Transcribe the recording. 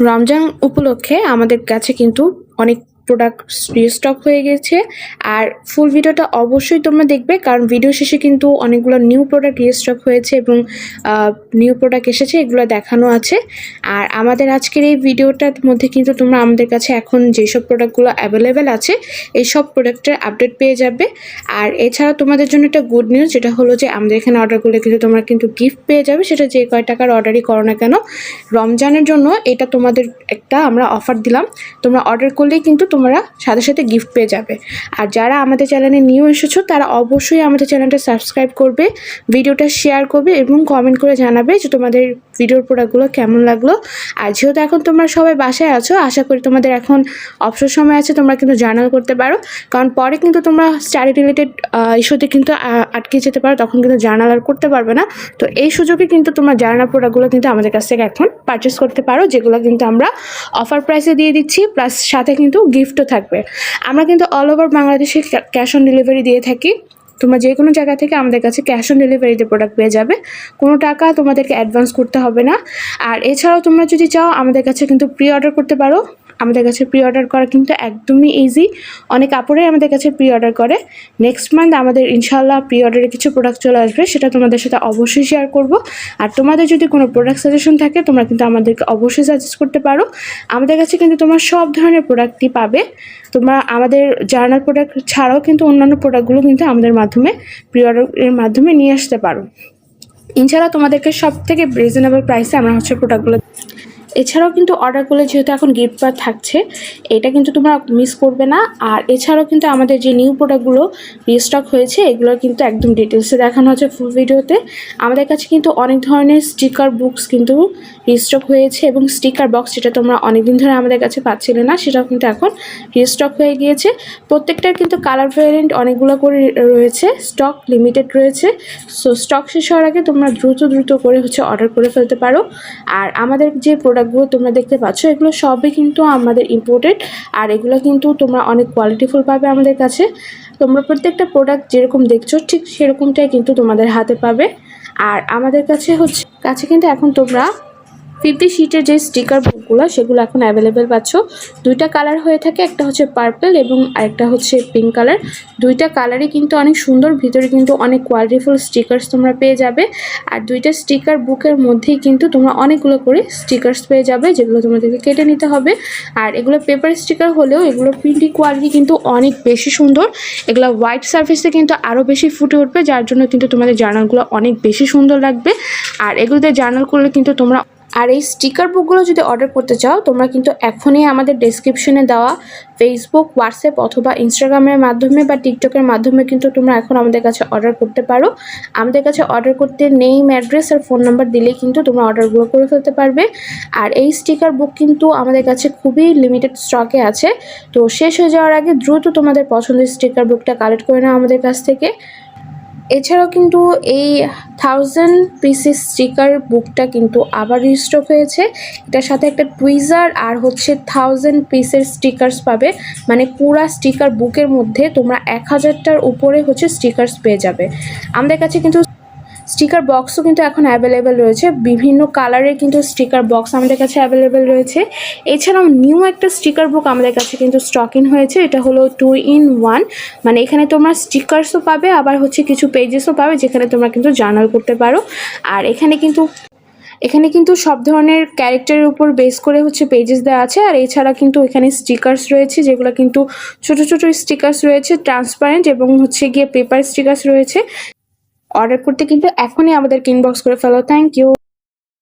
রমজান উপলক্ষে আমাদের কাছে কিন্তু অনেক প্রোডাক্ট রিস্টক হয়ে গেছে। আর ফুল ভিডিওটা অবশ্যই তোমরা দেখবে, কারণ ভিডিও শেষে কিন্তু অনেকগুলো নিউ প্রোডাক্ট রিস্টক হয়েছে এবং নিউ প্রোডাক্ট এসেছে, এগুলো দেখানো আছে। আর আমাদের আজকের এই ভিডিওটার মধ্যে কিন্তু তোমরা আমাদের কাছে এখন যেসব প্রোডাক্টগুলো অ্যাভেলেবেল আছে, এই সব প্রোডাক্টের আপডেট পেয়ে যাবে। আর এছাড়া তোমাদের জন্য একটা গুড নিউজ যেটা হলো যে আমাদের এখানে অর্ডার করলে কিন্তু তোমরা কিন্তু গিফট পেয়ে যাবে, সেটা যে কয় টাকার অর্ডারই করো না কেন। রমজানের জন্য এটা তোমাদের একটা আমরা অফার দিলাম। তোমরা অর্ডার করলেই কিন্তু তোমরা সাথে সাথে গিফট পেয়ে যাবে। আর যারা আমাদের চ্যানেলে নিউ এসেছ, তারা অবশ্যই আমাদের চ্যানেলটা সাবস্ক্রাইব করবে, ভিডিওটা শেয়ার করবে এবং কমেন্ট করে জানাবে যে তোমাদের ভিডিওর প্রোডাক্টগুলো কেমন লাগল। আর যেহেতু এখন তোমরা সবাই বাসায় আছো, আশা করি তোমাদের এখন অবসর সময় আছে, তোমরা কিন্তু জার্নাল করতে পারো। কারণ পরে কিন্তু তোমরা স্টাডি রিলেটেড ইস্যুতে কিন্তু আটকে যেতে পারো, তখন কিন্তু জার্নাল আর করতে পারবে না। তো এই সুযোগে কিন্তু তোমরা জার্নাল প্রোডাক্টগুলো কিন্তু আমাদের কাছ থেকে এখন পারচেস করতে পারো, যেগুলো কিন্তু আমরা অফার প্রাইসে দিয়ে দিচ্ছি প্লাস সাথে কিন্তু গিফটও থাকবে। আমরা কিন্তু অল ওভার বাংলাদেশে ক্যাশ অন ডেলিভারি দিয়ে থাকি। তোমরা যে কোনো জায়গা থেকে আমাদের কাছে ক্যাশ অন ডেলিভারিতে প্রোডাক্ট পেয়ে যাবে। কোনো টাকা তোমাদেরকে অ্যাডভান্স করতে হবে না। আর এছাড়াও তোমরা যদি চাও আমাদের কাছে কিন্তু প্রি অর্ডার করতে পারো। আমাদের কাছে প্রি অর্ডার করা কিন্তু একদমই ইজি অনেক কাপড়ে আমাদের কাছে প্রি অর্ডার করে। নেক্সট মান্থ আমাদের ইনশাল্লাহ প্রি অর্ডারে কিছু প্রোডাক্ট চলে আসবে, সেটা তোমাদের সাথে অবশ্যই শেয়ার করব। আর তোমাদের যদি কোনো প্রোডাক্ট সাজেশন থাকে, তোমরা কিন্তু আমাদেরকে অবশ্যই সাজেস্ট করতে পারো। আমাদের কাছে কিন্তু তোমার সব ধরনের প্রোডাক্টই পাবে। তোমরা আমাদের জার্নাল প্রোডাক্ট ছাড়াও কিন্তু অন্যান্য প্রোডাক্টগুলো কিন্তু আমাদের মাধ্যমে প্রি অর্ডারের মাধ্যমে নিয়ে আসতে পারো। ইনশাল্লাহ তোমাদেরকে সব থেকে রিজনেবল প্রাইসে আমরা হচ্ছে প্রোডাক্টগুলো এছাড়াও কিন্তু অর্ডার করলে যেহেতু এখন গিফট কার্ড থাকছে, এটা কিন্তু তোমরা মিস করবে না। আর এছাড়াও কিন্তু আমাদের যে নিউ প্রোডাক্টগুলো রিস্টক হয়েছে, এগুলো কিন্তু একদম ডিটেলসে দেখানো হচ্ছে ফুল ভিডিওতে আমাদের কাছে কিন্তু অনেক ধরনের স্টিকার বুকস কিন্তু রিস্টক হয়েছে এবং স্টিকার বক্স যেটা তোমরা অনেকদিন ধরে আমাদের কাছে পাচ্ছিলে না, সেটাও কিন্তু এখন রিস্টক হয়ে গিয়েছে। প্রত্যেকটার কিন্তু কালার ভ্যারিয়েন্ট অনেকগুলো করে রয়েছে স্টক লিমিটেড রয়েছে। সো স্টক শেষ হওয়ার আগে তোমরা দ্রুত দ্রুত করে হচ্ছে অর্ডার করে ফেলতে পারো। আর আমাদের যে প্রোডাক্টগুলো তোমরা দেখতে পাচ্ছ, এগুলো সবই কিন্তু আমাদের ইম্পোর্টেড আর এগুলো কিন্তু তোমরা অনেক কোয়ালিটিফুল পাবে আমাদের কাছে। তোমরা প্রত্যেকটা প্রোডাক্ট যেরকম দেখছ, ঠিক সেরকমটাই কিন্তু তোমাদের হাতে পাবে। আর আমাদের কাছে হচ্ছে, কাছে কিন্তু এখন তোমরা ফিফটি শিটের যে স্টিকার বুকগুলো সেগুলো এখন অ্যাভেলেবেল পাচ্ছ। দুইটা কালার হয়ে থাকে, একটা হচ্ছে পার্পল এবং আরেকটা হচ্ছে পিঙ্ক কালার দুইটা কালারই কিন্তু অনেক সুন্দর, ভিতরে কিন্তু অনেক কোয়ালিটিফুল স্টিকার্স তোমরা পেয়ে যাবে। আর দুইটা স্টিকার বুকের মধ্যেই কিন্তু তোমরা অনেকগুলো করে স্টিকার্স পেয়ে যাবে, যেগুলো তোমাদেরকে কেটে নিতে হবে। আর এগুলো পেপার স্টিকার হলেও এগুলো প্রিন্টিং কোয়ালিটি কিন্তু অনেক বেশি সুন্দর। এগুলো হোয়াইট সার্ফেসে কিন্তু আরও বেশি ফুটে উঠবে, যার জন্য কিন্তু তোমাদের জার্নালগুলো অনেক বেশি সুন্দর লাগবে। আর এগুলোতে জার্নাল করলে কিন্তু তোমরা আর এই স্টিকার বুকগুলো যদি অর্ডার করতে চাও, তোমরা কিন্তু এখনই আমাদের ডেসক্রিপশনে দেওয়া ফেসবুক হোয়াটসঅ্যাপ অথবা ইনস্টাগ্রামের মাধ্যমে বা টিকটকের মাধ্যমে কিন্তু তোমরা এখন আমাদের কাছে অর্ডার করতে পারো। আমাদের কাছে অর্ডার করতে নেম অ্যাড্রেস আর ফোন নাম্বার দিলেই কিন্তু তোমরা অর্ডারগুলো করে ফেলতে পারবে। আর এই স্টিকার বুক কিন্তু আমাদের কাছে খুবই লিমিটেড স্টকে আছে। তো শেষ হয়ে যাওয়ার আগে দ্রুত তোমাদের পছন্দের স্টিকার বুকটা কালেক্ট করে নাও আমাদের কাছ থেকে। এছাড়াও কিন্তু এই থাউজেন্ড পিসেস স্টিকার বুকটা কিন্তু আবার রিস্টক হয়েছে। এটার সাথে একটা টুইজার আর হচ্ছে থাউজেন্ড পিসের স্টিকার্স পাবে। মানে পুরা স্টিকার বুকের মধ্যে তোমরা এক হাজারটার উপরে হচ্ছে স্টিকার্স পেয়ে যাবে। আমাদের কাছে কিন্তু স্টিকার বক্সও কিন্তু এখন অ্যাভেলেবেল রয়েছে। বিভিন্ন কালারের কিন্তু স্টিকার বক্স আমাদের কাছে অ্যাভেলেবেল রয়েছে। এছাড়াও নিউ একটা স্টিকার বুক আমাদের কাছে কিন্তু স্টক ইন হয়েছে। এটা হলো টু ইন ওয়ান মানে এখানে তোমরা স্টিকার্সও পাবে, আবার হচ্ছে কিছু পেজেসও পাবে, যেখানে তোমরা কিন্তু জার্নাল করতে পারো। আর এখানে কিন্তু এখানে কিন্তু সব ধরনের ক্যারেক্টারের উপর বেস করে হচ্ছে পেজেস দেওয়া আছে। আর এছাড়া কিন্তু এখানে স্টিকার্স রয়েছে, যেগুলো কিন্তু ছোট ছোট স্টিকার্স রয়েছে ট্রান্সপারেন্ট এবং হচ্ছে গিয়ে পেপার স্টিকার্স রয়েছে। অর্ডার করতে কিন্তু এখনই আমাদের ইনবক্স করে ফেলো। Thank you